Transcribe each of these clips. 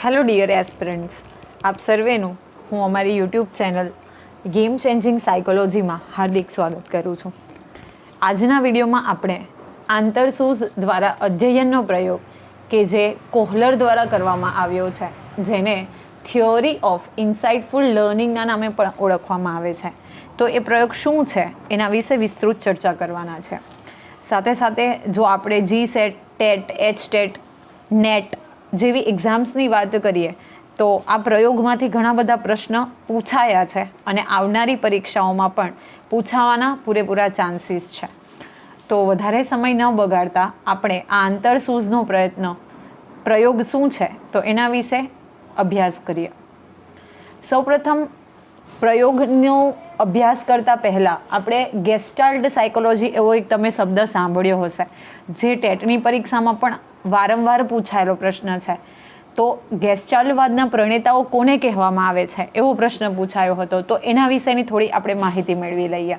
Hello dear aspirants આપ સર્વેનું હું અમારી યુટ્યુબ ચેનલ ગેમ ચેન્જિંગ સાયકોલોજીમાં હાર્દિક સ્વાગત કરું છું. આજના વિડીયોમાં આપણે આંતરસૂઝ દ્વારા અધ્યયનનો પ્રયોગ કે જે કોહલર દ્વારા કરવામાં આવ્યો છે, જેને થિયોરી ઓફ ઇન્સાઇટફુલ લર્નિંગના નામે પણ ઓળખવામાં આવે છે. તો એ પ્રયોગ શું છે, એના વિશે વિસ્તૃત ચર્ચા કરવાના છે. સાથે સાથે જો આપણે G SET TET H TET NET જેવી એક્ઝામ્સની વાત કરીએ, તો આ પ્રયોગમાંથી ઘણા બધા પ્રશ્ન પૂછાયા છે અને આવનારી પરીક્ષાઓમાં પણ પૂછાવાના પૂરેપૂરા ચાન્સીસ છે. તો વધારે સમય ન બગાડતા આપણે આ આંતરસૂઝનો પ્રયત્ન, પ્રયોગ શું છે? તો એના વિશે અભ્યાસ કરીએ. સૌપ્રથમ, પ્રયોગનો અભ્યાસ કરતાં પહેલાં આપણે ગેસ્ટાલ્ટ સાયકોલોજી એવો એક તમે શબ્દ સાંભળ્યો હશે, જે ટેટની પરીક્ષામાં પણ વારંવાર પૂછાયેલો પ્રશ્ન છે. તો ગેસ્ટાલ્ટવાદના પ્રણેતાઓ કોને કહેવામાં આવે છે? એવો પ્રશ્ન પૂછાયો હતો. તો એના વિશેની થોડી આપણે માહિતી મેળવી લઈએ.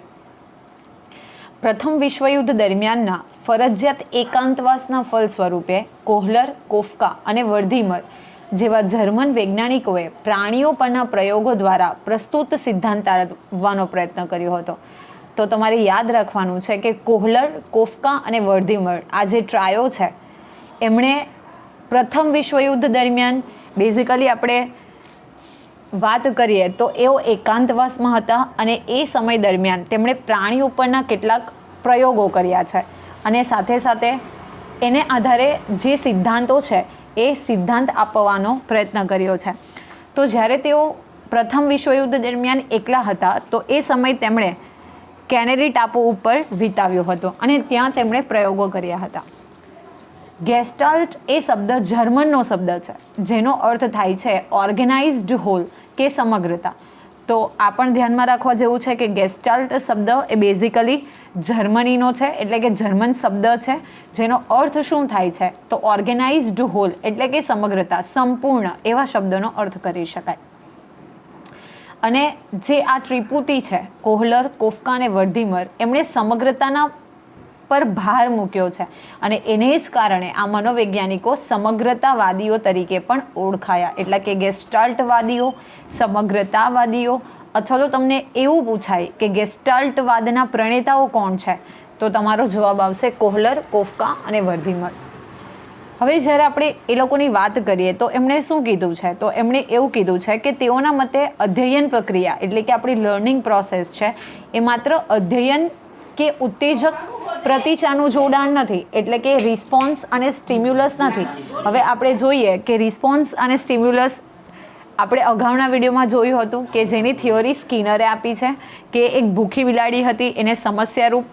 પ્રથમ વિશ્વયુદ્ધ દરમિયાનના ફરજિયાત એકાંતવાસના ફલ સ્વરૂપે કોહલર, કોફકા અને વર્ધીમર જેવા જર્મન વૈજ્ઞાનિકોએ પ્રાણીઓ પરના પ્રયોગો દ્વારા પ્રસ્તુત સિદ્ધાંત તારવવાનો પ્રયત્ન કર્યો હતો. તો તમારે યાદ રાખવાનું છે કે કોહલર, કોફકા અને વર્ધીમર આ જે ટ્રાયો છે એમણે પ્રથમ વિશ્વયુદ્ધ દરમિયાન બેઝિકલી આપણે વાત કરીએ તો એઓ એકાંતવાસમાં હતા અને એ સમય દરમિયાન તેમણે પ્રાણી ઉપરના કેટલાક પ્રયોગો કર્યા છે. અને સાથે સાથે એને આધારે જે સિદ્ધાંતો છે, એ સિદ્ધાંત આપવાનો પ્રયત્ન કર્યો છે. તો જ્યારે તેઓ પ્રથમ વિશ્વયુદ્ધ દરમિયાન એકલા હતા, તો એ સમય તેમણે કેનેરી ટાપુ ઉપર વિતાવ્યો હતો અને ત્યાં તેમણે પ્રયોગો કર્યા હતા. ગેસ્ટાલ્ટ એ શબ્દ જર્મનનો શબ્દ છે, જેનો અર્થ થાય છે ઓર્ગેનાઇઝડ હોલ કે સમગ્રતા. તો આ પણ ધ્યાનમાં રાખવા જેવું છે કે ગેસ્ટાલ્ટ શબ્દ એ બેઝિકલી જર્મનીનો છે, એટલે કે જર્મન શબ્દ છે, જેનો અર્થ શું થાય છે? તો ઓર્ગેનાઇઝડ હોલ એટલે કે સમગ્રતા, સંપૂર્ણ, એવા શબ્દનો અર્થ કરી શકાય. અને જે આ ત્રિપુટી છે, કોહલર કોફકા અને વર્ધીમર, એમણે સમગ્રતાના પર ભાર મૂક્યો છે. અને એને જ કારણે આ મનોવૈજ્ઞાનિકો સમગ્રતાવાદીઓ તરીકે પણ ઓળખાયા. એટલે કે ગેસ્ટાલ્ટવાદીઓ, સમગ્રતાવાદીઓ, અથવા તો તમને એવું પૂછાય કે ગેસ્ટાલ્ટવાદના પ્રણેતાઓ કોણ છે? તો તમારો જવાબ આવશે કોહલર, કોફકા અને વર્ધિમર હવે જ્યારે આપણે એ લોકોની વાત કરીએ, તો એમણે શું કીધું છે? તો એમણે એવું કીધું છે કે તેઓના મતે અધ્યયન પ્રક્રિયા, એટલે કે આપણી લર્નિંગ પ્રોસેસ છે, એ માત્ર અધ્યયન કે ઉત્તેજક પ્રતિચાનું જોડાણ નથી, એટલે કે રિસ્પોન્સ અને સ્ટિમ્યુલસ નથી. હવે આપણે જોઈએ કે રિસ્પોન્સ અને સ્ટિમ્યુલસ આપણે અગાઉના વિડીયોમાં જોયું હતું કે જેની થિયોરી સ્કિનરે આપી છે, કે એક ભૂખી બિલાડી હતી, એને સમસ્યારૂપ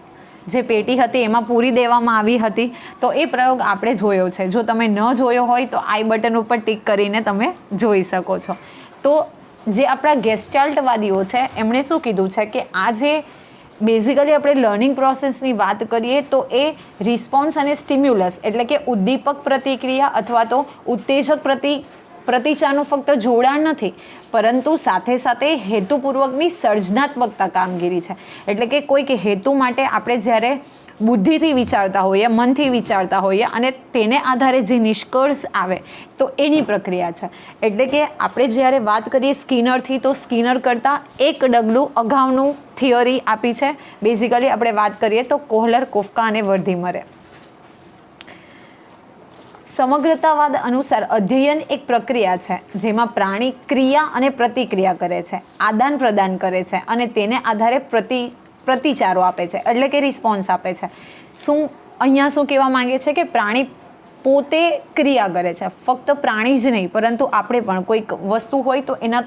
જે પેટી હતી એમાં પૂરી દેવામાં આવી હતી. તો એ પ્રયોગ આપણે જોયો છે. જો તમે ન જોયો હોય તો આઈ બટન ઉપર ટિક કરીને તમે જોઈ શકો છો. તો જે આપણા ગેસ્ટાલ્ટવાદીઓ છે, એમણે શું કીધું છે કે આ જે બેઝિકલી આપણે લર્નિંગ પ્રોસેસની વાત કરીએ તો એ રિસ્પોન્સ અને સ્ટિમ્યુલસ એટલે કે ઉદ્દીપક પ્રતિક્રિયા અથવા તો ઉત્તેજક પ્રતિ, પ્રતિચાનું ફક્ત જોડાણ નથી, પરંતુ સાથે સાથે હેતુપૂર્વકની સર્જનાત્મકતા કામગીરી છે. એટલે કે કોઈક હેતુ માટે આપણે જ્યારે બુદ્ધિથી વિચારતા હોઈએ, મનથી વિચારતા હોઈએ અને તેને આધારે જે નિષ્કર્ષ આવે તો એની પ્રક્રિયા છે. એટલે કે આપણે જ્યારે વાત કરીએ સ્કિનરથી, તો સ્કિનર કરતાં એક ડગલું અગાઉનું થિયરી આપી છે. બેઝિકલી આપણે વાત કરીએ તો કોહલર, કોફકા અને વર્ધીમરે. સમગ્રતાવાદ અનુસાર અધ્યયન એક પ્રક્રિયા છે, જેમાં પ્રાણી ક્રિયા અને પ્રતિક્રિયા કરે છે આદાન પ્રદાન કરે છે અને તેને આધારે પ્રતિ પ્રતિચારો આપે છે, એટલે કે રિસ્પોન્સ આપે છે. શું અહીંયા શું કહેવા માંગે છે કે પ્રાણી પોતે ક્રિયા કરે છે? ફક્ત પ્રાણી જ નહીં, પરંતુ આપણે પણ કોઈક વસ્તુ હોય તો એના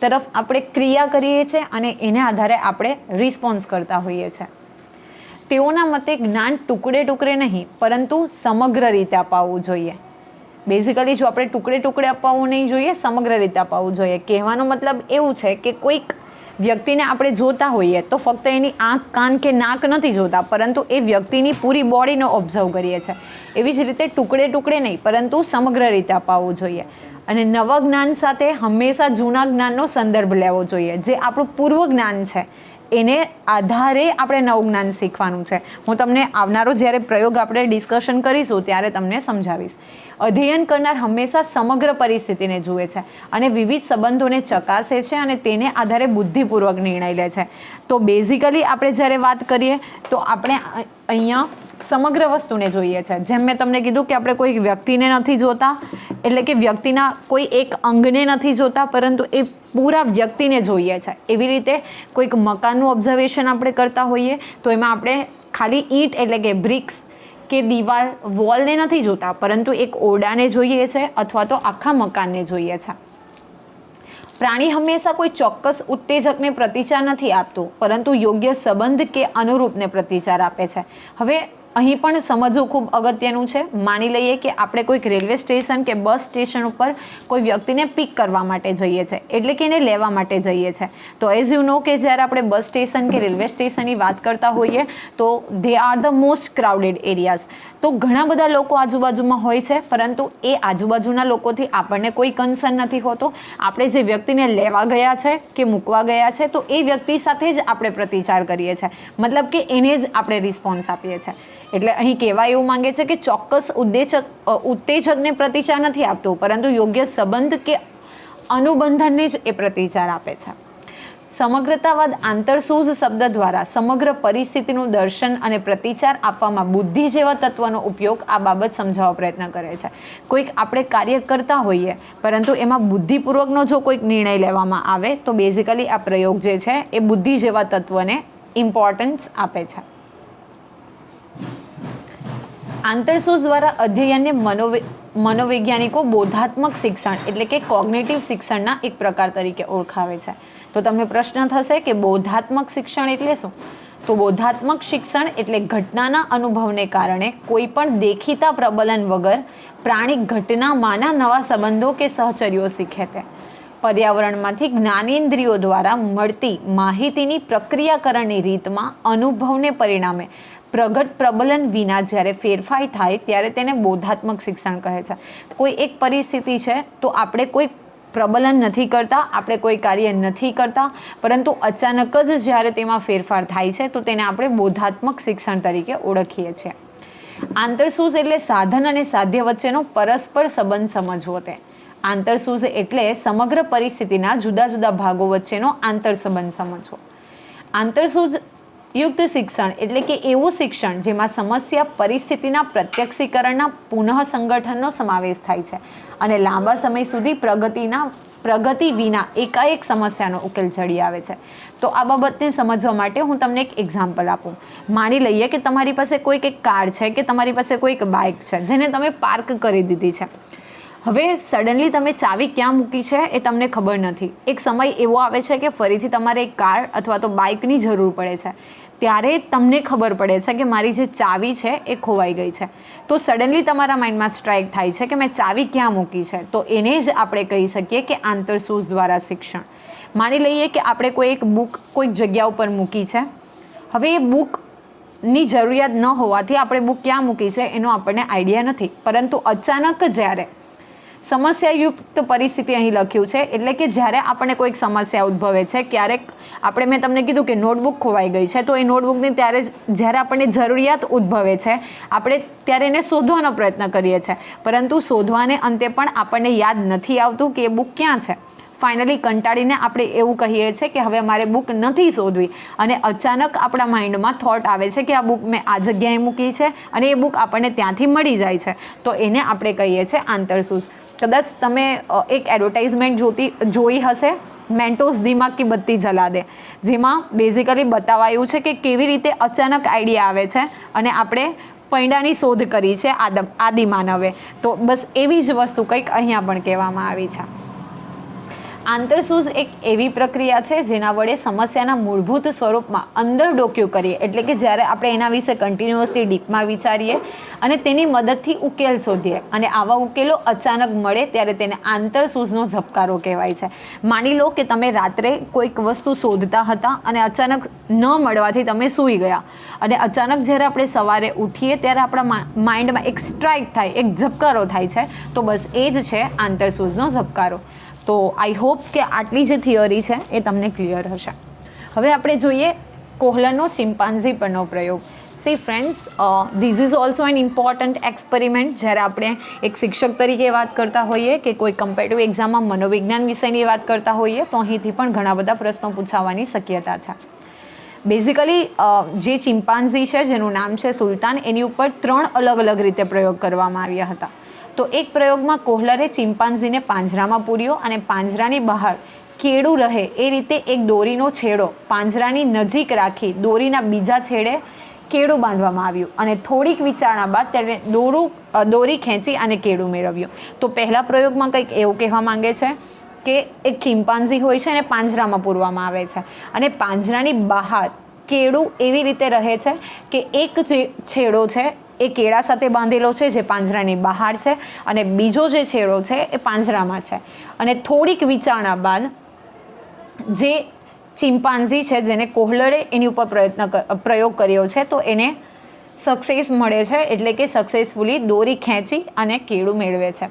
તરફ આપણે ક્રિયા કરીએ છીએ અને એને આધારે આપણે રિસ્પોન્સ કરતા હોઈએ છીએ તેઓના મતે જ્ઞાન ટુકડે ટુકડે નહીં, પરંતુ સમગ્ર રીતે અપાવવું જોઈએ. બેઝિકલી જો આપણે ટુકડે ટુકડે અપાવવું નહીં જોઈએ, સમગ્ર રીતે અપાવવું જોઈએ. કહેવાનો મતલબ એવું છે કે કોઈક વ્યક્તિને આપણે જોતા હોઈએ તો ફક્ત એની આંખ, કાન કે નાક નથી જોતા, પરંતુ એ વ્યક્તિની પૂરી બોડીનો ઓબ્ઝર્વ કરીએ છીએ. એવી જ રીતે ટુકડે ટુકડે નહીં, પરંતુ સમગ્ર રીતે અપાવવું જોઈએ. અને નવા જ્ઞાન સાથે હંમેશા જૂના જ્ઞાનનો સંદર્ભ લેવો જોઈએ, જે આપણું પૂર્વ જ્ઞાન છે. એને આધારે આપણે નવું જ્ઞાન શીખવાનું છે. હું તમને આવનારો જ્યારે પ્રયોગ આપણે ડિસ્કશન કરીશું, ત્યારે તમને સમજાવીશ. અધ્યયન કરનાર હંમેશા સમગ્ર પરિસ્થિતિને જુએ છે અને વિવિધ સંબંધોને ચકાસે છે અને તેને આધારે બુદ્ધિપૂર્વક નિર્ણય લે છે. તો બેઝિકલી આપણે જ્યારે વાત કરીએ તો આપણે અહીંયા સમગ્ર વસ્તુને જોઈએ છે. જેમ મેં તમને કીધું કે આપણે કોઈ વ્યક્તિને નથી જોતા, એટલે કે વ્યક્તિના કોઈ એક અંગને નથી જોતા, પરંતુ એ પૂરા વ્યક્તિને જોઈએ છે. એવી રીતે કોઈક મકાનનું ઓબ્ઝર્વેશન આપણે કરતા હોઈએ, તો એમાં આપણે ખાલી ઈંટ એટલે કે બ્રિક્સ કે દિવાલ વોલને નથી જોતા, પરંતુ એક ઓરડાને જોઈએ છે અથવા તો આખા મકાનને જોઈએ છે. પ્રાણી હંમેશા કોઈ ચોક્કસ ઉત્તેજકને પ્રતિચાર નથી આપતું, પરંતુ યોગ્ય સંબંધ કે અનુરૂપને પ્રતિચાર આપે છે. હવે અહીં પણ સમજવું ખૂબ અગત્યનું છે. માની લઈએ કે આપણે કોઈક રેલવે સ્ટેશન કે બસ સ્ટેશન ઉપર કોઈ વ્યક્તિને પિક કરવા માટે જઈએ છે, એટલે કે એને લેવા માટે જઈએ છે. તો એઝ યુ નો કે જ્યારે આપણે બસ સ્ટેશન કે રેલવે સ્ટેશનની વાત કરતા હોઈએ, તો they are the most crowded areas તો ઘણા બધા લોકો આજુબાજુમાં હોય છે, પરંતુ એ આજુબાજુના લોકોથી આપણને કોઈ કન્સર્ન નથી હોતો. આપણે જે વ્યક્તિને લેવા ગયા છે કે મૂકવા ગયા છે, તો એ વ્યક્તિ સાથે જ આપણે પ્રતિચાર કરીએ છીએ મતલબ કે એને જ આપણે રિસ્પોન્સ આપીએ છીએ એટલે અહીં કહેવા એવું માંગે છે કે ચોક્કસ ઉદ્દેશક ઉત્તેજકને પ્રતિચાર નથી આપતું, પરંતુ યોગ્ય સંબંધ કે અનુબંધનને જ એ પ્રતિચાર આપે છે. સમગ્રતાવાદ આંતરસૂઝ શબ્દ દ્વારા સમગ્ર પરિસ્થિતિનું દર્શન અને પ્રતિચાર આપવામાં બુદ્ધિ જેવા તત્વનો ઉપયોગ આ બાબત સમજાવવા પ્રયત્ન કરે છે. કોઈક આપણે કાર્ય કરતા હોઈએ, પરંતુ એમાં બુદ્ધિપૂર્વકનો જો કોઈક નિર્ણય લેવામાં આવે, તો બેઝિકલી આ પ્રયોગ જે છે, એ બુદ્ધિ જેવા તત્વને ઇમ્પોર્ટન્સ આપે છે. આંતરસૂઝ દ્વારા અધ્યયનને મનોવે, મનોવૈજ્ઞાનિકો બોધાત્મક શિક્ષણ એટલે કે કોગ્નેટિવ શિક્ષણના એક પ્રકાર તરીકે ઓળખાવે છે. તો તમને પ્રશ્ન થશે કે બોધાત્મક શિક્ષણ એટલે શું? તો બોધાત્મક શિક્ષણ એટલે ઘટનાના અનુભવને કારણે કોઈ પણ દેખીતા પ્રબલન વગર પ્રાણી ઘટનામાંના નવા સંબંધો કે સહચર્યો શીખે તે. પર્યાવરણમાંથી જ્ઞાનેન્દ્રિયો દ્વારા મળતી માહિતીની પ્રક્રિયાકરણની રીતમાં અનુભવને પરિણામે પ્રગટ પ્રબલન વિના જ્યારે ફેરફાર થાય ત્યારે તેને બોધાત્મક શિક્ષણ કહે છે. કોઈ એક પરિસ્થિતિ છે તો આપણે કોઈ પ્રબલન નથી કરતા, આપણે કોઈ કાર્ય નથી કરતા, પરંતુ અચાનક જ જ્યારે તેમાં ફેરફાર થાય છે તો તેને આપણે બોધાત્મક શિક્ષણ તરીકે ઓળખીએ છીએ. આંતરસૂઝ એટલે સાધન અને સાધ્ય વચ્ચેનો પરસ્પર સંબંધ સમજવો તે. આંતરસૂઝ એટલે સમગ્ર પરિસ્થિતિના જુદા જુદા ભાગો વચ્ચેનો આંતરસંબંધ સમજવો. આંતરસૂઝ યુક્ત શિક્ષણ એટલે કે એવું શિક્ષણ જેમાં સમસ્યા પરિસ્થિતિના પ્રત્યક્ષીકરણના પુનઃ સંગઠનનો સમાવેશ થાય છે. અને લાંબા સમય સુધી પ્રગતિના, પ્રગતિ વિના એકાએક સમસ્યાનો ઉકેલ જડી આવે છે. તો આ બાબતને સમજવા માટે હું તમને એક એક્ઝામ્પલ આપું. માની લઈએ કે તમારી પાસે કોઈક એક કાર છે કે તમારી પાસે કોઈક બાઇક છે, જેને તમે પાર્ક કરી દીધી છે. હવે સડનલી તમે ચાવી ક્યાં મૂકી છે એ તમને ખબર નથી. એક સમય એવો આવે છે કે ફરીથી તમારે એક કાર અથવા તો બાઇકની જરૂર પડે છે. ત્યારે તમને ખબર પડે છે કે મારી જે ચાવી છે એ ખોવાઈ ગઈ છે. તો સડનલી તમારા માઇન્ડમાં સ્ટ્રાઇક થાય છે કે મેં ચાવી ક્યાં મૂકી છે? તો એને જ આપણે કહી શકીએ કે આંતરસૂઝ દ્વારા શિક્ષણ. માની લઈએ કે આપણે કોઈ એક બુક કોઈક જગ્યા ઉપર મૂકી છે. હવે એ બુકની જરૂરિયાત ન હોવાથી આપણે બુક ક્યાં મૂકી છે એનો આપણને આઈડિયા નથી. પરંતુ અચાનક જ્યારે સમસ્યાયુક્ત પરિસ્થિતિ અહીં લખ્યું છે. એટલે કે જ્યારે આપણને કોઈક સમસ્યા ઉદ્ભવે છે, ક્યારેક આપણે મેં તમને કીધું કે નોટબુક ખોવાઈ ગઈ છે, તો એ નોટબુકની ત્યારે જ્યારે આપણને જરૂરિયાત ઉદ્ભવે છે, આપણે ત્યારે એને શોધવાનો પ્રયત્ન કરીએ છીએ. પરંતુ શોધવાને અંતે પણ આપણને યાદ નથી આવતું કે એ બુક ક્યાં છે. ફાઇનલી કંટાળીને આપણે એવું કહીએ છીએ કે હવે મારે બુક નથી શોધવી. અને અચાનક આપણા માઇન્ડમાં થોટ આવે છે કે આ બુક મેં આ જગ્યાએ મૂકી છે અને એ બુક આપણને ત્યાંથી મળી જાય છે. તો એને આપણે કહીએ છીએ આંતરસૂઝ. કદાચ તમે એક એડવર્ટાઇઝમેન્ટ જોતી, જોઈ હશે મેન્ટોસ દિમાગ કી બત્તી જલા દે જેમાં બેઝિકલી બતાવાયું છે કે કેવી રીતે અચાનક આઈડિયા આવે છે અને આપણે પૈડાની શોધ કરી છે આદમ આદિમાનવે તો બસ એવી જ વસ્તુ કંઈક અહીંયા પણ કહેવામાં આવી છે. આંતરસૂઝ એક એવી પ્રક્રિયા છે જેના વડે સમસ્યાના મૂળભૂત સ્વરૂપમાં અંદર ડોક્યું કરીએ. એટલે કે જ્યારે આપણે એના વિશે કન્ટિન્યુઅસલી ડીપમાં વિચારીએ અને તેની મદદથી ઉકેલ શોધીએ અને આવા ઉકેલો અચાનક મળે ત્યારે તેને આંતરસૂઝનો ઝબકારો કહેવાય છે. માની લો કે તમે રાત્રે કોઈક વસ્તુ શોધતા હતા અને અચાનક ન મળવાથી તમે સૂઈ ગયા અને અચાનક જ્યારે આપણે સવારે ઉઠીએ ત્યારે આપણા માઇન્ડમાં એક સ્ટ્રાઇક થાય, એક ઝબકારો થાય છે, તો બસ એ જ છે આંતરસૂઝનો ઝબકારો. તો આઈ હોપ કે આટલી જે થિયરી છે એ તમને ક્લિયર હશે. હવે આપણે જોઈએ કોહલરનો ચિમ્પાન્ઝી પરનો પ્રયોગ. See friends these is also an important experiment જ્યારે આપણે એક શિક્ષક તરીકે વાત કરતા હોઈએ કે કોઈ કમ્પેરેટિવ એક્ઝામમાં મનોવિજ્ઞાન વિષયની વાત કરતા હોઈએ, તો અહીંથી પણ ઘણા બધા પ્રશ્નો પૂછાવાની શક્યતા છે. બેઝિકલી જે ચિમ્પાન્ઝી છે, જેનું નામ છે સુલતાન, એની ઉપર ત્રણ અલગ અલગ રીતે પ્રયોગ કરવામાં આવ્યા હતા. તો એક પ્રયોગમાં કોહલરે ચિમ્પાન્ઝીને પાંજરામાં પૂર્યો અને પાંજરાની બહાર કેળું રહે એ રીતે એક દોરીનો છેડો પાંજરાની નજીક રાખી દોરીના બીજા છેડે કેળું બાંધવામાં આવ્યું અને થોડીક વિચારણા બાદ તેણે દોરું દોરી ખેંચી અને કેળું મેળવ્યું. તો પહેલા પ્રયોગમાં કંઈક એવું કહેવા માંગે છે કે એક ચિમ્પાન્ઝી હોય છે અને પાંજરામાં પૂરવામાં આવે છે અને પાંજરાની બહાર કેળું એવી રીતે રહે છે કે એક જે છેડો છે એ કેળા સાથે બાંધેલો છે, જે પાંજરાની બહાર છે અને બીજો જે છેડો છે એ પાંજરામાં છે. અને થોડીક વિચારણા બાદ જે ચિમ્પાન્ઝી છે, જેને કોહલરે એની ઉપર પ્રયત્ન પ્રયોગ કર્યો છે, તો એને સક્સેસ મળે છે, એટલે કે સક્સેસફુલી દોરી ખેંચી અને કેળું મેળવે છે.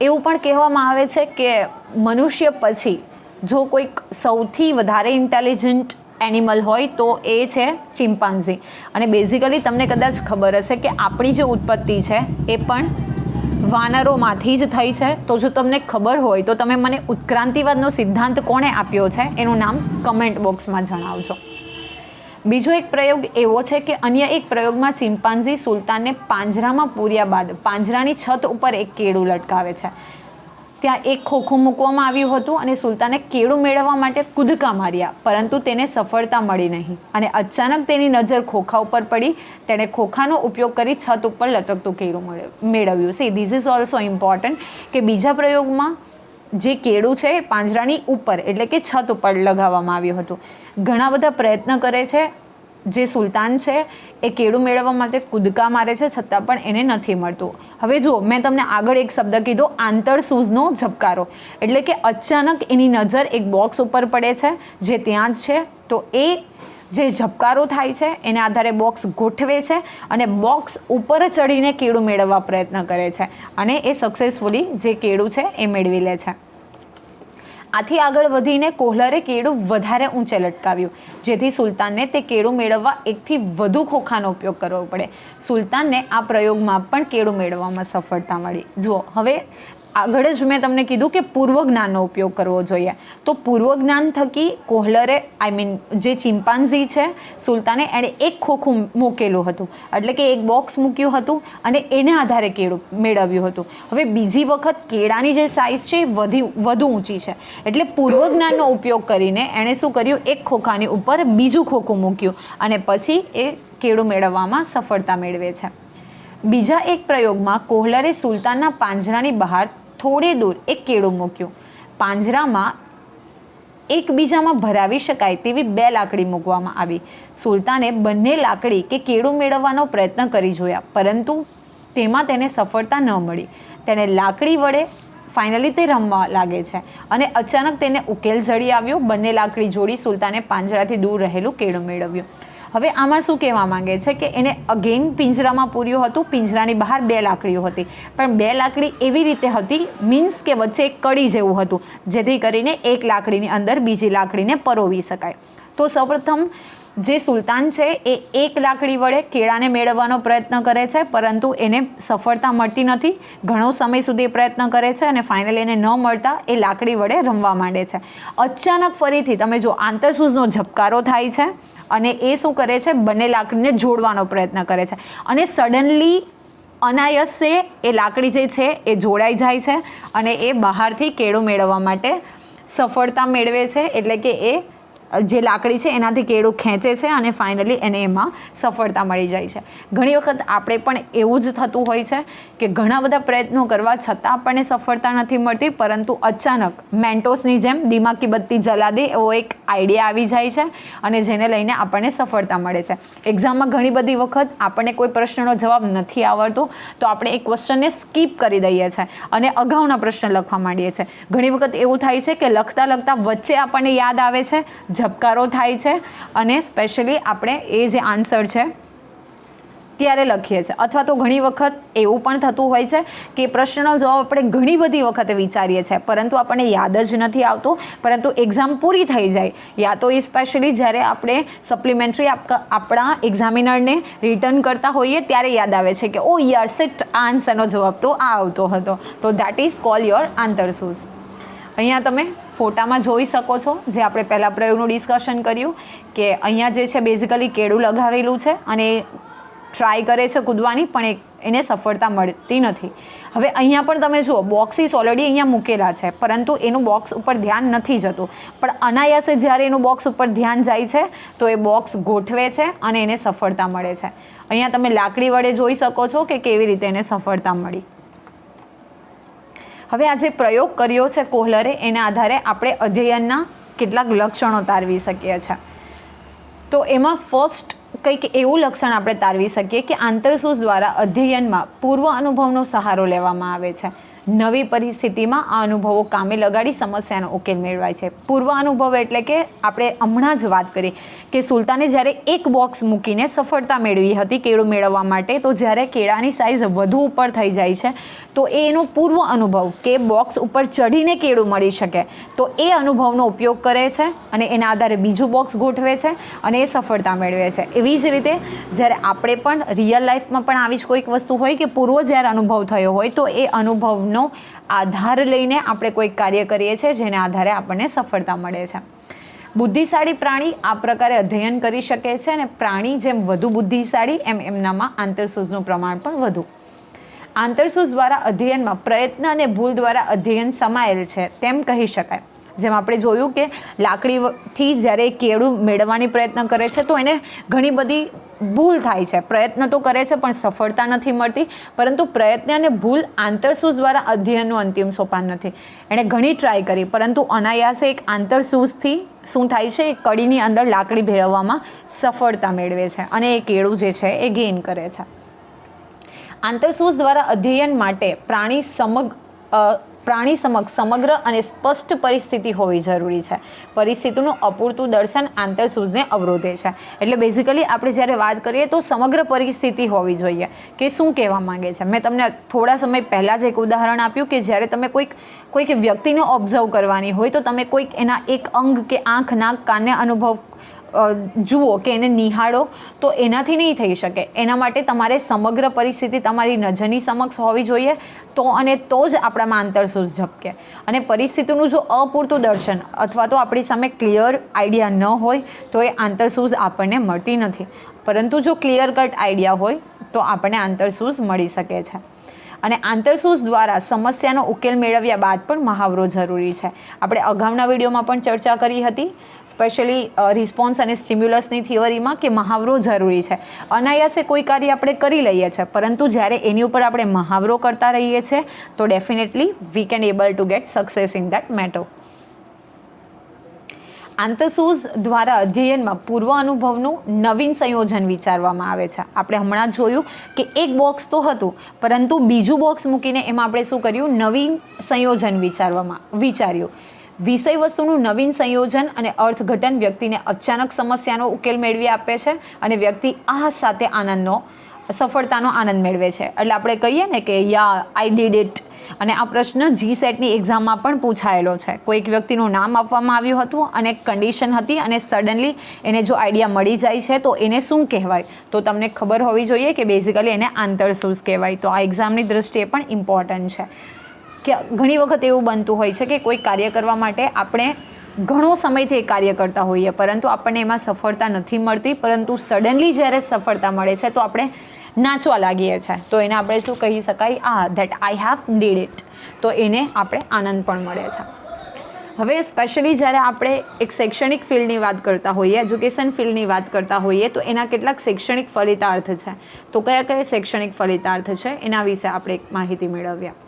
એવું પણ કહેવામાં આવે છે કે મનુષ્ય પછી જો કોઈક સૌથી વધારે ઇન્ટેલિજન્ટ એનિમલ હોય તો એ છે ચિમ્પાન્ઝી અને બેઝિકલી તમને કદાચ ખબર હશે કે આપણી જે ઉત્પત્તિ છે, એ પણ વાનરોમાંથી જ થઈ છે. તો જો તમને ખબર હોય, તો તમે મને ઉત્ક્રાંતિવાદનો સિદ્ધાંત કોણે આપ્યો છે? એનું નામ કમેન્ટ બોક્સમાં જણાવજો. બીજો એક પ્રયોગ એવો છે કે અન્ય એક પ્રયોગમાં ચિમ્પાન્ઝી સુલતાનને પાંજરામાં પૂર્યા બાદ, પાંજરાની છત ઉપર એક કેળું લટકાવે છે. ત્યાં એક ખોખું મૂકવામાં આવ્યું હતું અને સુલતાને કેળું મેળવવા માટે કૂદકા માર્યા, પરંતુ તેને સફળતા મળી નહીં. અને અચાનક તેની નજર ખોખા ઉપર પડી. તેણે ખોખાનો ઉપયોગ કરી છત ઉપર લટકતું કેળું મળે- મેળવ્યું. See this is also important કે બીજા પ્રયોગમાં જે કેળું છે એ પાંજરાની ઉપર, એટલે કે છત ઉપર લગાવવામાં આવ્યું હતું. ઘણા બધા પ્રયત્ન કરે છે જે સુલતાન છે, એ કેળું મેળવવા માટે કૂદકા મારે છે, છતાં પણ એને નથી મળતું. હવે જુઓ, મેં તમને આગળ એક શબ્દ કીધો આંતરસૂઝનો ઝબકારો. એટલે કે અચાનક એની નજર એક બોક્સ ઉપર પડે છે, જે ત્યાં જ છે, તો એ જે ઝબકારો થાય છે, એને આધારે બોક્સ ગોઠવે છે અને બોક્સ ઉપર ચડીને કેળું મેળવવા પ્રયત્ન કરે છે. અને એ સક્સેસફુલી જે કેળું છે, એ મેળવી લે છે. આથી આગળ વધીને કોહલરે કેળું વધારે ઊંચે લટકાવ્યું. જેથી સુલતાનને તે કેળું મેળવવા એકથી વધુ ખોખાનો ઉપયોગ કરવો પડે. સુલતાનને આ પ્રયોગમાં પણ કેળું મેળવવામાં સફળતા મળી. જુઓ, હવે આગળ જ મેં તમને કીધું કે પૂર્વ જ્ઞાનનો ઉપયોગ કરવો જોઈએ. તો પૂર્વ જ્ઞાન થકી કોહલરે આઈ મીન જે ચિમ્પાન્ઝી છે, સુલતાને એણે એક ખોખું મૂકેલું હતું. એટલે કે એક બોક્સ મૂક્યું હતું અને એને આધારે કેળું મેળવ્યું હતું. હવે બીજી વખત કેળાની જે સાઇઝ છે, એ વધી, વધુ ઊંચી છે. એટલે પૂર્વ જ્ઞાનનો ઉપયોગ કરીને એણે શું કર્યું? એક ખોખાની ઉપર બીજું ખોખું મૂક્યું અને પછી એ કેળું મેળવવામાં સફળતા મેળવે છે. બીજા એક પ્રયોગમાં કોહલરે સુલતાનના પાંજરાની બહાર થોડે દૂર એક કેળું મૂક્યું. પાંજરામાં એકબીજામાં ભરાવી શકાય તેવી બે લાકડી મૂકવામાં આવી. સુલતાને બંને લાકડી કે કેળું મેળવવાનો પ્રયત્ન કરી જોયા, પરંતુ તેમાં તેને સફળતા ન મળી. તેને લાકડી વડે ફાઇનલી તે રમવા લાગે છે અને અચાનક તેને ઉકેલ જડી આવ્યો. બંને લાકડી જોડી સુલતાને પાંજરાથી દૂર રહેલું કેળું મેળવ્યું. હવે આમાં શું કહેવા માંગે છે કે એને અગેન પિંજરામાં પૂર્યું હતું, પિંજરાની બહાર બે લાકડીઓ હતી. પણ બે લાકડી એવી રીતે હતી મીન્સ કે વચ્ચે એક કડી જેવું હતું, જેથી કરીને એક લાકડીની અંદર બીજી લાકડીને પરોવી શકાય. તો સૌપ્રથમ જે સુલતાન છે, એ એક લાકડી વડે કેળાને મેળવવાનો પ્રયત્ન કરે છે, પરંતુ એને સફળતા મળતી નથી. ઘણો સમય સુધી પ્રયત્ન કરે છે અને ફાઇનલી એને ન મળતા એ લાકડી વડે રમવા માંડે છે. અચાનક ફરીથી તમે જો આંતરસૂઝનો ઝબકારો થાય છે અને એ શું કરે છે, બંને લાકડીને જોડવાનો પ્રયત્ન કરે છે. અને સડનલી અનાયસે એ લાકડી જે છે, એ જોડાઈ જાય છે અને એ બહારથી કેળું મેળવવા માટે સફળતા મેળવે છે, એટલે કે એ જે લાકડી છે એનાથી કેળું ખેંચે છે અને ફાઇનલી એને એમાં સફળતા મળી જાય છે. ઘણી વખત આપણે પણ એવું જ થતું હોય છે કે ઘણા બધા પ્રયત્નો કરવા છતાં આપણને સફળતા નથી મળતી, પરંતુ અચાનક મેન્ટોસની જેમ દિમાગી બત્તી જલા દે એવો એક આઈડિયા આવી જાય છે અને જેને લઈને આપણને સફળતા મળે છે. એક્ઝામમાં ઘણી બધી વખત આપણને કોઈ પ્રશ્નનો જવાબ નથી આવડતો, તો આપણે એ ક્વેશ્ચનને સ્કીપ કરી દઈએ છીએ અને અગાઉના પ્રશ્ન લખવા માંડીએ છીએ ઘણી વખત એવું થાય છે કે લખતા લખતા વચ્ચે આપણને યાદ આવે છે ઝબકારો થાય છે અને સ્પેશિયલી આપણે એ જે આન્સર છે, ત્યારે લખીએ છીએ. અથવા તો ઘણી વખત એવું પણ થતું હોય છે કે પ્રશ્નનો જવાબ આપણે ઘણી બધી વખતે વિચારીએ છીએ, પરંતુ આપણને યાદ જ નથી આવતો, પરંતુ એક્ઝામ પૂરી થઈ જાય. યા તો એ સ્પેશિયલી જ્યારે આપણે સપ્લિમેન્ટરી આપણા એક્ઝામિનરને રિટર્ન કરતા હોઈએ ત્યારે યાદ આવે છે કે, ઓ, યાર સિટ આ આન્સરનો જવાબ તો આ આવતો હતો. તો દેટ ઇઝ કોલ યોર આંતરસૂઝ અહીંયા તમે ફોટામાં જોઈ શકો છો, જે આપણે પહેલાં પ્રયોગનું ડિસ્કશન કર્યું, કે અહીંયા જે છે બેઝિકલી કેળું લગાવેલું છે અને ટ્રાય કરે છે કૂદવાની, પણ એને સફળતા મળતી નથી. હવે અહીંયા પણ તમે જુઓ બોક્સિસ ઓલરેડી અહીંયા મૂકેલા છે, પરંતુ એનું બોક્સ ઉપર ધ્યાન નથી જતું. પણ અનાયાસે જ્યારે એનું બોક્સ ઉપર ધ્યાન જાય છે, તો એ બોક્સ ગોઠવે છે અને એને સફળતા મળે છે. અહીંયા તમે લાકડી વડે જોઈ શકો છો કે કેવી રીતે એને સફળતા મળી. હવે આ જે પ્રયોગ કર્યો છે કોહલરે, એના આધારે આપણે અધ્યયનના કેટલાક લક્ષણો તારવી શકીએ છીએ તો એમાં ફર્સ્ટ કંઈક એવું લક્ષણ આપણે તારવી શકીએ કે આંતરસૂઝ દ્વારા અધ્યયનમાં પૂર્વ અનુભવનો સહારો લેવામાં આવે છે. નવી પરિસ્થિતિમાં આ અનુભવો કામે લગાડી સમસ્યાનો ઉકેલ મેળવાય છે. પૂર્વ અનુભવ એટલે કે આપણે હમણાં જ વાત કરી કે સુલતાને જ્યારે એક બોક્સ મૂકીને સફળતા મેળવી હતી કેળું મેળવવા માટે, તો જ્યારે કેળાની સાઇઝ વધુ ઉપર થઈ જાય છે, તો એનો પૂર્વ અનુભવ કે બોક્સ ઉપર ચઢીને કેળું મળી શકે. તો એ અનુભવનો ઉપયોગ કરે છે અને એના આધારે બીજું બોક્સ ગોઠવે છે અને એ સફળતા મેળવે છે. એવી જ રીતે જ્યારે આપણે પણ રિયલ લાઈફમાં પણ આવી જ કોઈક વસ્તુ હોય કે પૂર્વ જ્યારે અનુભવ થયો હોય, તો એ અનુભવનો આધાર લઈને આપણે કોઈક કાર્ય કરીએ છીએ જેને આધારે આપણને સફળતા મળે છે. બુદ્ધિશાળી પ્રાણી આ પ્રકારે અધ્યયન કરી શકે છે અને પ્રાણી જેમ વધુ બુદ્ધિશાળી એમ એમનામાં આંતરસૂઝનું પ્રમાણ પણ વધુ. આંતરસૂઝ દ્વારા અધ્યયનમાં પ્રયત્ન અને ભૂલ દ્વારા અધ્યયન સમાયેલ છે તેમ કહી શકાય. જેમ આપણે જોયું કે લાકડીથી જ્યારે કેળું મેળવવાની પ્રયત્ન કરે છે, તો એને ઘણી બધી ભૂલ થાય છે. પ્રયત્ન તો કરે છે, પણ સફળતા નથી મળતી. પરંતુ પ્રયત્ન અને ભૂલ આંતરસૂઝ દ્વારા અધ્યયનનું અંતિમ સોપાન નથી. એણે ઘણી ટ્રાય કરી, પરંતુ અનાયાસે એક આંતરસૂઝથી શું થાય છે? એ કડીની અંદર લાકડી ભેળવવામાં સફળતા મેળવે છે અને એ કેળું જે છે, એ ગેઇન કરે છે. આંતરસૂઝ દ્વારા અધ્યયન માટે પ્રાણી સમગ પ્રાણી સમક્ષ સમગ્ર અને સ્પષ્ટ પરિસ્થિતિ હોવી જરૂરી છે. પરિસ્થિતિનું અપૂરતું દર્શન આંતરસૂઝને અવરોધે છે. એટલે બેઝિકલી આપણે જ્યારે વાત કરીએ તો સમગ્ર પરિસ્થિતિ હોવી જોઈએ કે શું કહેવા માંગે છે. મેં તમને થોડા સમય પહેલાં જ એક ઉદાહરણ આપ્યું કે જ્યારે તમે કોઈક કોઈક વ્યક્તિને ઓબ્ઝર્વ કરવાની હોય તો તમે કોઈક એના એક અંગ કે આંખ, નાક, કાનને અનુભવ જુઓ કે એને નિહાળો, તો એનાથી નહીં થઈ શકે. એના માટે તમારે સમગ્ર પરિસ્થિતિ તમારી નજરની સમક્ષ હોવી જોઈએ, તો અને તો જ આપણામાં આંતરસૂઝ ઝપકે અને પરિસ્થિતિનું જો અપૂરતું દર્શન અથવા તો આપણી સામે ક્લિયર આઈડિયા ન હોય, તો એ આંતરસૂઝ આપણને મળતી નથી. પરંતુ જો ક્લિયર કટ આઈડિયા હોય, તો આપણને આંતરસૂઝ મળી શકે છે. અને આંતરસૂઝ દ્વારા સમસ્યાનો ઉકેલ મેળવ્યા બાદ પણ મહાવરો જરૂરી છે. આપણે અગાઉના વિડીયોમાં પણ ચર્ચા કરી હતી, સ્પેશિયલી રિસ્પોન્સ અને સ્ટિમ્યુલસની થિયરીમાં કે મહાવરો જરૂરી છે. અનાયાસે કોઈ કાર્ય આપણે કરી લઈએ છીએ પરંતુ જ્યારે એની ઉપર આપણે મહાવરો કરતા રહીએ છીએ તો definitely we can able to get success in that matter. આંતરસૂઝ દ્વારા અધ્યયનમાં પૂર્વ અનુભવનું નવીન સંયોજન વિચારવામાં આવે છે. આપણે હમણાં જોયું કે એક બોક્સ તો હતું, પરંતુ બીજું બોક્સ મૂકીને એમાં આપણે શું કર્યું? નવીન સંયોજન વિચારવામાં, વિચાર્યું. વિષય વસ્તુનું નવીન સંયોજન અને અર્થઘટન વ્યક્તિને અચાનક સમસ્યાનો ઉકેલ મેળવી આપે છે અને વ્યક્તિ આ સાથે આનંદનો સફળતાનો આનંદ મેળવે છે. એટલે આપણે કહીએ ને કે યા આઈ ડીડ ઇટ અને આ પ્રશ્ન જી સેટની એક્ઝામમાં પણ પૂછાયેલો છે. કોઈક વ્યક્તિનું નામ આપવામાં આવ્યું હતું અને કન્ડિશન હતી અને સડનલી એને જો આઈડિયા મળી જાય છે, તો એને શું કહેવાય? તો તમને ખબર હોવી જોઈએ કે બેઝિકલી એને આંતરસૂઝ કહેવાય? તો આ એક્ઝામની દૃષ્ટિએ પણ ઇમ્પોર્ટન્ટ છે. કે ઘણી વખત એવું બનતું હોય છે કે કોઈ કાર્ય કરવા માટે આપણે ઘણો સમયથી એ કાર્ય કરતા હોઈએ, પરંતુ આપણને એમાં સફળતા નથી મળતી. પરંતુ સડનલી જ્યારે સફળતા મળે છે, તો આપણે નાચવા લાગીએ છીએ તો એને આપણે શું કહી શકાય? આ that I have did it તો એને આપણે આનંદ પણ મળે છે. હવે સ્પેશિયલી જ્યારે આપણે એક શૈક્ષણિક ફિલ્ડની વાત કરતા હોઈએ એજ્યુકેશન ફિલ્ડની વાત કરતા હોઈએ, તો એના કેટલાક શૈક્ષણિક ફલિતાર્થ છે. તો કયા કયા શૈક્ષણિક ફલિતાર્થ છે? એના વિશે આપણે એક માહિતી મેળવ્યા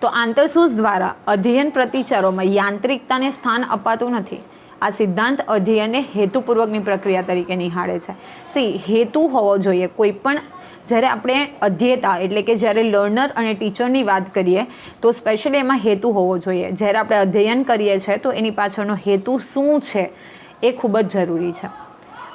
તો આંતરસૂઝ દ્વારા અધ્યયન પ્રતિચારોમાં યાંત્રિકતાને સ્થાન અપાતું નથી. આ સિદ્ધાંત અધ્યયનને હેતુપૂર્વકની પ્રક્રિયા તરીકે નિહાળે છે. સી, હેતુ હોવો જોઈએ. કોઈ પણ જ્યારે આપણે અધ્યેતા એટલે કે જ્યારે લર્નર અને ટીચરની વાત કરીએ, તો સ્પેશિયલી એમાં હેતુ હોવો જોઈએ. જ્યારે આપણે અધ્યયન કરીએ છીએ, તો એની પાછળનો હેતુ શું છે એ ખૂબ જ જરૂરી છે.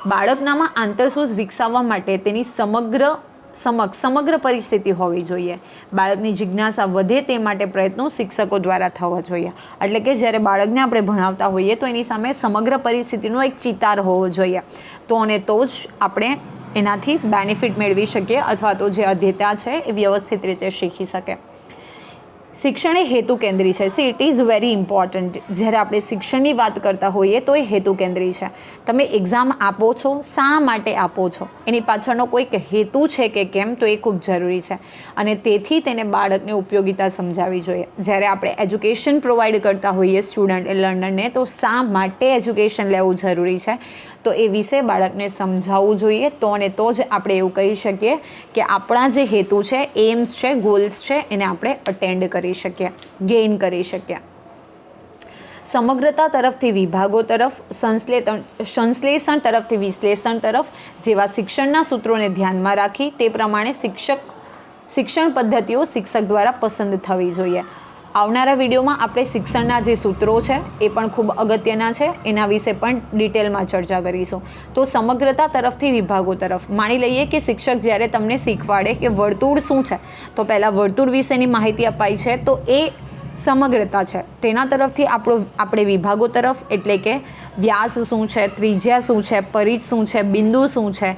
બાળકનામાં આંતરસૂઝ વિકસાવવા માટે તેની સમગ્ર સમક્ષ સમગ્ર પરિસ્થિતિ હોવી જોઈએ. બાળકની જિજ્ઞાસા વધે તે માટે પ્રયત્નો શિક્ષકો દ્વારા થવા જોઈએ. એટલે કે જ્યારે બાળકને આપણે ભણાવતા હોઈએ તો એની સામે સમગ્ર પરિસ્થિતિનો એક ચિતાર હોવો જોઈએ. તો અને તો જ આપણે એનાથી બેનિફિટ મેળવી શકીએ અથવા તો જે અધ્યતા છે એ વ્યવસ્થિત રીતે શીખી શકે શિક્ષણ એ હેતુ કેન્દ્રી છે. See it is very important જ્યારે આપણે શિક્ષણની વાત કરતા હોઈએ તો એ હેતુ કેન્દ્રી છે. તમે એક્ઝામ આપો છો, શા માટે આપો છો? એની પાછળનો કોઈક હેતુ છે કે કેમ, તો એ ખૂબ જરૂરી છે. અને તેથી તેને બાળકને ઉપયોગિતા સમજાવવી જોઈએ. જ્યારે આપણે એજ્યુકેશન પ્રોવાઈડ કરતા હોઈએ સ્ટુડન્ટ લર્નરને તો શા માટે એજ્યુકેશન લેવું જરૂરી છે? તો એ વિશે બાળકને સમજાવવું જોઈએ તો અને તો જ આપણે એવું કહી શકીએ કે આપણા જે હેતુ છે એમ્સ છે ગોલ્સ છે, એને આપણે અટેન્ડ કરી શકીએ ગેઇન કરી શકીએ. સમગ્રતા તરફથી વિભાગો તરફ સંશ્લેષણ સંશ્લેષણ તરફથી વિશ્લેષણ તરફ જેવા શિક્ષણના સૂત્રોને ધ્યાનમાં રાખી તે પ્રમાણે શિક્ષક, શિક્ષણ પદ્ધતિઓ શિક્ષક દ્વારા પસંદ થવી જોઈએ. આવનારા વિડીયોમાં આપણે શિક્ષણના જે સૂત્રો છે, એ પણ ખૂબ અગત્યના છે. એના વિશે પણ ડિટેલમાં ચર્ચા કરીશું. તો સમગ્રતા તરફથી વિભાગો તરફ. માની લઈએ કે શિક્ષક જ્યારે તમને શીખવાડે કે વર્તુળ શું છે, તો પહેલાં વર્તુળ વિશેની માહિતી અપાઈ છે. તો એ સમગ્રતા છે. તેના તરફથી આપણો, આપણે વિભાગો તરફ, એટલે કે વ્યાસ શું છે, ત્રિજ્યા શું છે પરિચ શું છે, બિંદુ શું છે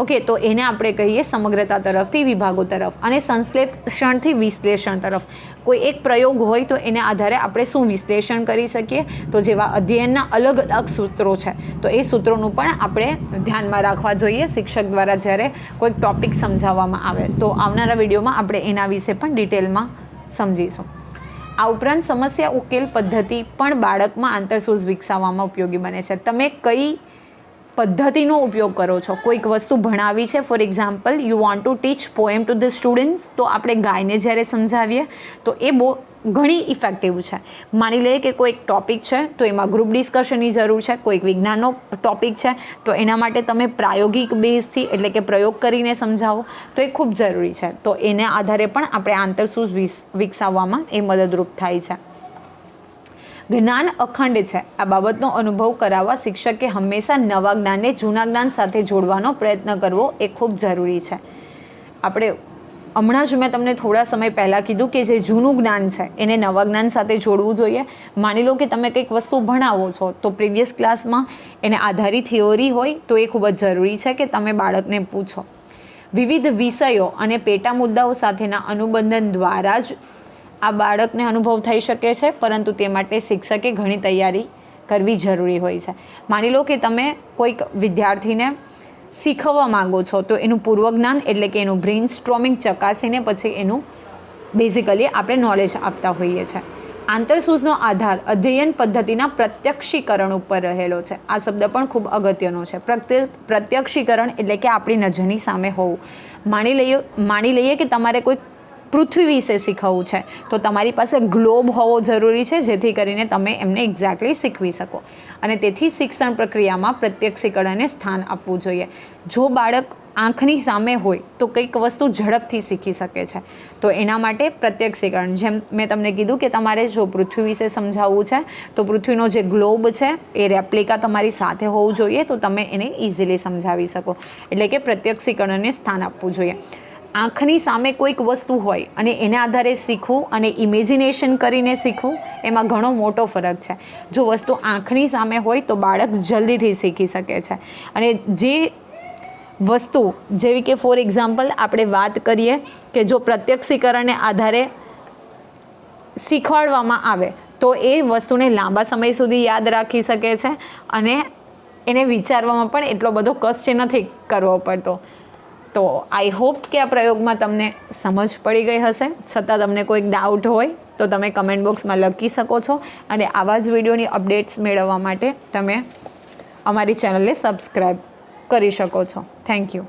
ઓકે, તો એને આપણે કહીએ સમગ્રતા તરફથી, વિભાગો તરફ અને સંશ્લેષણથી વિશ્લેષણ તરફ. કોઈ એક પ્રયોગ હોય તો એને આધારે આપણે શું વિશ્લેષણ કરી શકીએ? તો જેવા અધ્યયનના અલગ અલગ સૂત્રો છે. તો એ સૂત્રોનું પણ આપણે ધ્યાનમાં રાખવા જોઈએ શિક્ષક દ્વારા જ્યારે કોઈક ટોપિક સમજાવવામાં આવે. તો આવનારા વિડીયોમાં આપણે એના વિશે પણ ડિટેલમાં સમજીશું. આ ઉપરાંત સમસ્યા ઉકેલ પદ્ધતિ પણ બાળકમાં આંતરસૂઝ વિકસાવવામાં ઉપયોગી બને છે. તમે કઈ પદ્ધતિનો ઉપયોગ કરો છો? કોઈક વસ્તુ ભણાવી છે for example you want to teach poem to the students તો આપણે ગાયને જ્યારે સમજાવીએ, તો એ બહુ ઘણી ઇફેક્ટિવ છે. માની લઈએ કે કોઈક ટોપિક છે, તો એમાં ગ્રુપ ડિસ્કશનની જરૂર છે, કોઈક વિજ્ઞાનનો ટોપિક છે, તો એના માટે તમે પ્રાયોગિક બેઝથી એટલે કે પ્રયોગ કરીને સમજાવો, તો એ ખૂબ જરૂરી છે. તો એને આધારે પણ આપણે આંતરસૂઝ વિકસાવવામાં એ મદદરૂપ થાય છે. જ્ઞાન અખંડ છે. આ બાબતનો અનુભવ કરાવવા શિક્ષકે હંમેશા નવા જ્ઞાનને જૂના જ્ઞાન સાથે જોડવાનો પ્રયત્ન કરવો એ ખૂબ જરૂરી છે. આપણે, હમણાં જ મેં તમને થોડા સમય પહેલાં કીધું કે જે જૂનું જ્ઞાન છે, એને નવા જ્ઞાન સાથે જોડવું જોઈએ. માની લો કે તમે કંઈક વસ્તુ ભણાવો છો, તો પ્રીવિયસ ક્લાસમાં એને આધારિત થિયોરી હોય, તો એ ખૂબ જ જરૂરી છે કે તમે બાળકને પૂછો. વિવિધ વિષયો અને પેટા મુદ્દાઓ સાથેના અનુબંધન દ્વારા જ આ બાળકને અનુભવ થઈ શકે છે, પરંતુ તે માટે શિક્ષકે ઘણી તૈયારી કરવી જરૂરી હોય છે. માની લો કે તમે કોઈક વિદ્યાર્થીને શીખવવા માંગો છો, તો એનું પૂર્વજ્ઞાન એટલે કે એનું બ્રેઇન સ્ટ્રોમિંગ ચકાસીને પછી એનું બેઝિકલી આપણે નોલેજ આપતા હોઈએ છીએ આંતરસૂઝનો આધાર અધ્યયન પદ્ધતિના પ્રત્યક્ષીકરણ ઉપર રહેલો છે. આ શબ્દ પણ ખૂબ અગત્યનો છે. પ્રત્ય, પ્રત્યક્ષીકરણ એટલે કે આપણી નજરની સામે હોવું. માની લઈએ માની લઈએ કે તમારે કોઈક પૃથ્વી વિશે શીખવવું છે. તો તમારી પાસે ગ્લોબ હોવો જરૂરી છે, જેથી કરીને તમે એમને એક્ઝેક્ટલી શીખવી શકો. અને તેથી શિક્ષણ પ્રક્રિયામાં પ્રત્યક્ષીકરણને સ્થાન આપવું જોઈએ. જો બાળક આંખની સામે હોય, તો કંઈક વસ્તુ ઝડપથી શીખી શકે છે. તો એના માટે પ્રત્યક્ષીકરણ જેમ મેં તમને કીધું કે તમારે જો પૃથ્વી વિશે સમજાવવું છે, તો પૃથ્વીનો જે ગ્લોબ છે, એ રેપ્લિકા તમારી સાથે હોવું જોઈએ, તો તમે એને ઇઝીલી સમજાવી શકો. એટલે કે પ્રત્યક્ષીકરણને સ્થાન આપવું જોઈએ. આંખની સામે કોઈક વસ્તુ હોય અને એના આધારે શીખવું અને ઇમેજિનેશન કરીને શીખવું, એમાં ઘણો મોટો ફરક છે. જો વસ્તુ આંખની સામે હોય તો બાળક જલ્દીથી શીખી શકે છે. અને જે વસ્તુ, જેવી કે ફોર એક્ઝામ્પલ આપણે વાત કરીએ કે જો પ્રત્યક્ષીકરણને આધારે શીખવાડવામાં આવે, તો એ વસ્તુને લાંબા સમય સુધી યાદ રાખી શકે છે અને એને વિચારવામાં પણ એટલો બધો કષ્ટ નથી કરવો પડતો. તો આઈ હોપ કે આ પ્રયોગમાં તમને સમજ પડી ગઈ હશે. છતાં તમને કોઈક ડાઉટ હોય, તો તમે કમેન્ટ બોક્સમાં લખી શકો છો. અને આવા જ વિડીયોની અપડેટ્સ મેળવવા માટે તમે અમારી ચેનલને સબસ્ક્રાઈબ કરી શકો છો. Thank you